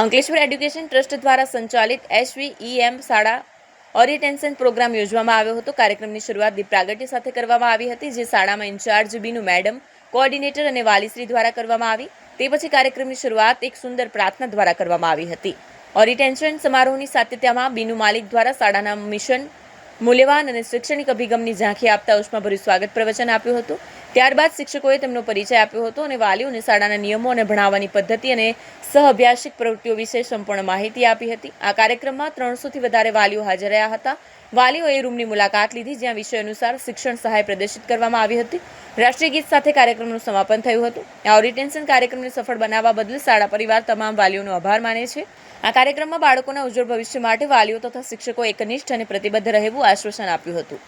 Ankleshwar education trust દ્વારા સંચાલિત એસવીઈએમ શાળા ઓરિએન્ટેશન પ્રોગ્રામ યોજવામાં આવ્યો હતો. કાર્યક્રમની શરૂઆત દીપ સાથે કરવામાં આવી હતી, જે શાળામાં ઇન્ચાર્જ બીનુ મેડમ, કોઓર્ડિનેટર અને વાલીશ્રી દ્વારા કરવામાં આવી. તે પછી કાર્યક્રમની શરૂઆત એક સુંદર પ્રાર્થના દ્વારા કરવામાં આવી હતી. ઓરિટેન્શન સમારોહની સાતત્યમાં બીનુ માલિક દ્વારા શાળાના મિશન, મૂલ્યવાન અને શૈક્ષણિક અભિગમની ઝાંખી આપતા ઉષ્માભર્યું સ્વાગત પ્રવચન આપ્યું હતું. ત્યારબાદ શિક્ષકોએ તેમનો પરિચય આપ્યો હતો અને વાલીઓને શાળાના નિયમો અને ભણાવવાની પદ્ધતિ અને સહઅભ્યાસિક પ્રવૃત્તિઓ વિશે સંપૂર્ણ માહિતી આપી હતી. આ કાર્યક્રમમાં ત્રણસોથી વધારે વાલીઓ હાજર રહ્યા હતા. વાલીઓએ રૂમની મુલાકાત લીધી, જ્યાં વિષય અનુસાર શિક્ષણ સહાય પ્રદર્શિત કરવામાં આવી હતી. રાષ્ટ્રીય ગીત સાથે કાર્યક્રમનું સમાપન થયું હતું. આ ઓરિટેન્શન કાર્યક્રમને સફળ બનાવવા બદલ શાળા પરિવાર તમામ વાલીઓનો આભાર માને છે. આ કાર્યક્રમમાં બાળકોના ઉજ્જવળ ભવિષ્ય માટે વાલીઓ તથા શિક્ષકો એકનિષ્ઠ અને પ્રતિબદ્ધ રહેવું આશ્વાસન આપ્યું હતું.